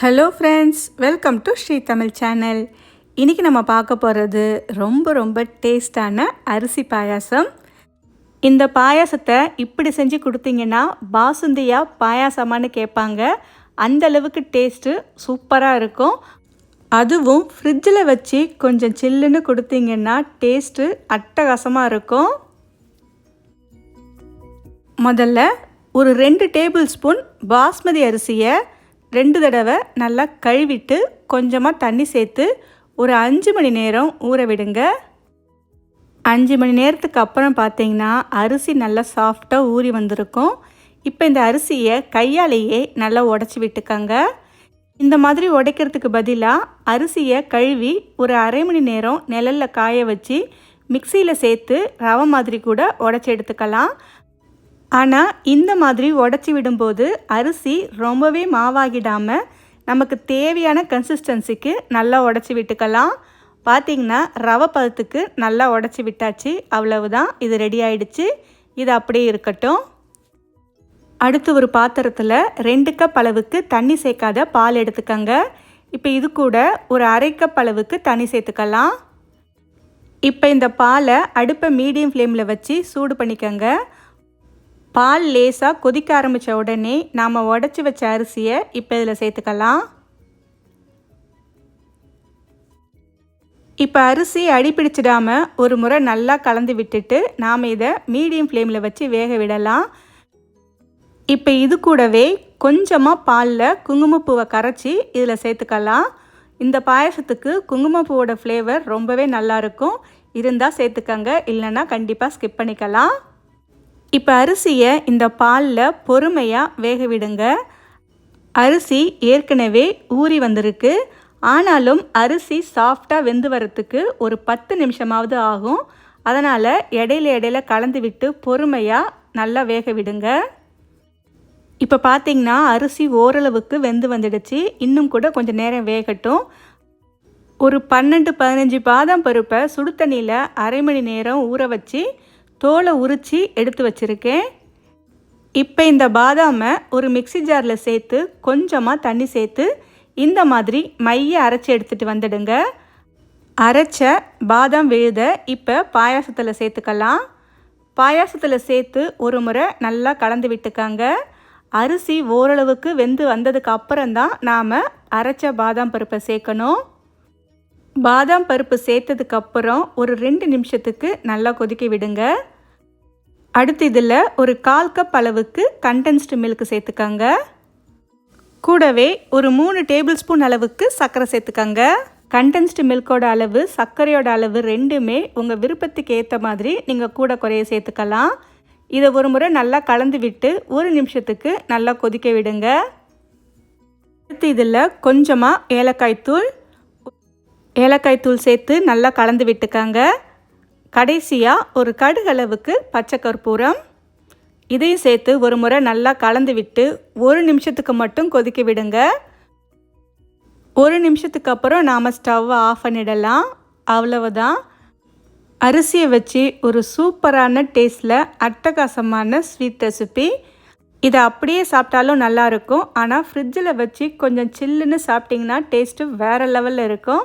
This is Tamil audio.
Hello friends welcome to Sri Tamil channel இன்றைக்கி நம்ம பார்க்க போகிறது ரொம்ப ரொம்ப டேஸ்டான அரிசி பாயாசம். இந்த பாயாசத்தை இப்படி செஞ்சு கொடுத்தீங்கன்னா பாசுந்தியா பாயாசமான்னு கேட்பாங்க. அந்த அளவுக்கு டேஸ்ட்டு சூப்பராக இருக்கும். அதுவும் ஃப்ரிட்ஜில் வச்சு கொஞ்சம் சில்லுன்னு கொடுத்தீங்கன்னா டேஸ்ட்டு அட்டகாசமாக இருக்கும். முதல்ல ஒரு ரெண்டு டேபிள் ஸ்பூன் பாஸ்மதி அரிசியை ரெண்டு தடவை நல்லா கழுவிட்டு கொஞ்சமாக தண்ணி சேர்த்து ஒரு அஞ்சு மணி நேரம் ஊற விடுங்க. அஞ்சு மணி நேரத்துக்கு அப்புறம் பார்த்தீங்கன்னா அரிசி நல்லா சாஃப்டாக ஊறி வந்திருக்கும். இப்போ இந்த அரிசியை கையாலேயே நல்லா உடச்சி விட்டுக்கங்க. இந்த மாதிரி உடைக்கிறதுக்கு பதிலாக அரிசியை கழுவி ஒரு அரை மணி நேரம் நிழலில் காய வச்சு மிக்சியில் சேர்த்து ரவை மாதிரி கூட உடச்சி எடுத்துக்கலாம். ஆனால் இந்த மாதிரி உடச்சி விடும்போது அரிசி ரொம்பவே மாவாகிடாமல் நமக்கு தேவையான கன்சிஸ்டன்சிக்கு நல்லா உடச்சி விட்டுக்கலாம். பார்த்திங்கன்னா ரவை பதத்துக்கு நல்லா உடச்சி விட்டாச்சு. அவ்வளவுதான். இது ரெடி ஆயிடுச்சு. இது அப்படியே இருக்கட்டும். அடுத்து ஒரு பாத்திரத்தில் ரெண்டு கப் அளவுக்கு தண்ணி சேர்க்காத பால் எடுத்துக்கங்க. இப்போ இது கூட ஒரு அரை கப் அளவுக்கு தண்ணி சேர்த்துக்கலாம். இப்போ இந்த பாலை அடுப்பை மீடியம் ஃப்ளேமில் வச்சு சூடு பண்ணிக்கங்க. பால் லேசாக கொதிக்க ஆரம்பித்த உடனே நாம் உடச்சி வச்ச அரிசியை இப்போ இதில் சேர்த்துக்கலாம். இப்போ அரிசி அடிப்பிடிச்சிடாமல் ஒரு முறை நல்லா கலந்து விட்டுட்டு நாம் இதை மீடியம் ஃப்ளேமில் வச்சு வேக விடலாம். இப்போ இது கூடவே கொஞ்சமாக பாலில் குங்குமப்பூவை கரைச்சி இதில் சேர்த்துக்கலாம். இந்த பாயசத்துக்கு குங்குமப்பூவோட ஃப்ளேவர் ரொம்பவே நல்லாயிருக்கும் இருந்தால் சேர்த்துக்கங்க இல்லைன்னா கண்டிப்பாக ஸ்கிப் பண்ணிக்கலாம். இப்போ அரிசியை இந்த பாலில் பொறுமையாக வேக விடுங்க அரிசி ஏற்கனவே ஊறி வந்திருக்கு. ஆனாலும் அரிசி சாஃப்டாக வெந்து வரத்துக்கு ஒரு பத்து நிமிஷமாவது ஆகும். அதனால் இடையில இடையில கலந்து விட்டு பொறுமையாக நல்லா வேக விடுங்க இப்போ பார்த்தீங்கன்னா அரிசி ஓரளவுக்கு வெந்து வந்துடுச்சு. இன்னும் கூட கொஞ்சம் நேரம் வேகட்டும். ஒரு பன்னெண்டு பதினஞ்சு பாதாம் பருப்பை சுடு தண்ணியில் அரை மணி நேரம் ஊற வச்சு தோலை உரித்து எடுத்து வச்சுருக்கேன். இப்போ இந்த பாதாமை ஒரு மிக்சி ஜாரில் சேர்த்து கொஞ்சமாக தண்ணி சேர்த்து இந்த மாதிரி மைய அரைச்சி எடுத்துகிட்டு வந்துடுங்க. அரைச்ச பாதாம் விழுத இப்போ பாயாசத்தில் சேர்த்துக்கலாம். பாயாசத்தில் சேர்த்து ஒரு முறை நல்லா கலந்து விட்டுக்காங்க. அரிசி ஓரளவுக்கு வெந்து வந்ததுக்கு அப்புறம்தான் நாம் அரைச்ச பாதாம் பருப்பை சேர்க்கணும். பாதாம் பருப்பு சேர்த்ததுக்கப்புறம் ஒரு ரெண்டு நிமிஷத்துக்கு நல்லா கொதிக்க விடுங்க. அடுத்து இதில் ஒரு கால் கப் அளவுக்கு கண்டென்ஸ்டு மில்க் சேர்த்துக்கங்க. கூடவே ஒரு மூணு டேபிள் ஸ்பூன் அளவுக்கு சர்க்கரை சேர்த்துக்கங்க. கண்டென்ஸ்டு மில்கோட அளவு சர்க்கரையோட அளவு ரெண்டுமே உங்கள் விருப்பத்துக்கு ஏற்ற மாதிரி நீங்கள் கூட குறைய சேர்த்துக்கலாம். இதை ஒரு முறை நல்லா கலந்து விட்டு ஒரு நிமிஷத்துக்கு நல்லா கொதிக்க விடுங்க. அடுத்து இதில் கொஞ்சமாக ஏலக்காய் தூள் ஏலக்காய் தூள் சேர்த்து நல்லா கலந்து விட்டுக்கங்க. கடைசியாக ஒரு கடுகளவுக்கு பச்சை கற்பூரம். இதையும் சேர்த்து ஒரு முறை நல்லா கலந்து விட்டு ஒரு நிமிஷத்துக்கு மட்டும் கொதிக்க விடுங்க. ஒரு நிமிஷத்துக்கு அப்புறம் நாம் ஸ்டவ்வை ஆஃப் பண்ணிடலாம். அவ்வளவுதான். அரிசியை வச்சு ஒரு சூப்பரான டேஸ்ட்டில் அட்டகாசமான ஸ்வீட் ரெசிபி இதை அப்படியே சாப்பிட்டாலும் நல்லாயிருக்கும் ஆனால் ஃப்ரிட்ஜில் வச்சு கொஞ்சம் சில்லுன்னு சாப்பிட்டிங்கன்னா டேஸ்ட்டு வேறு லெவலில் இருக்கும்.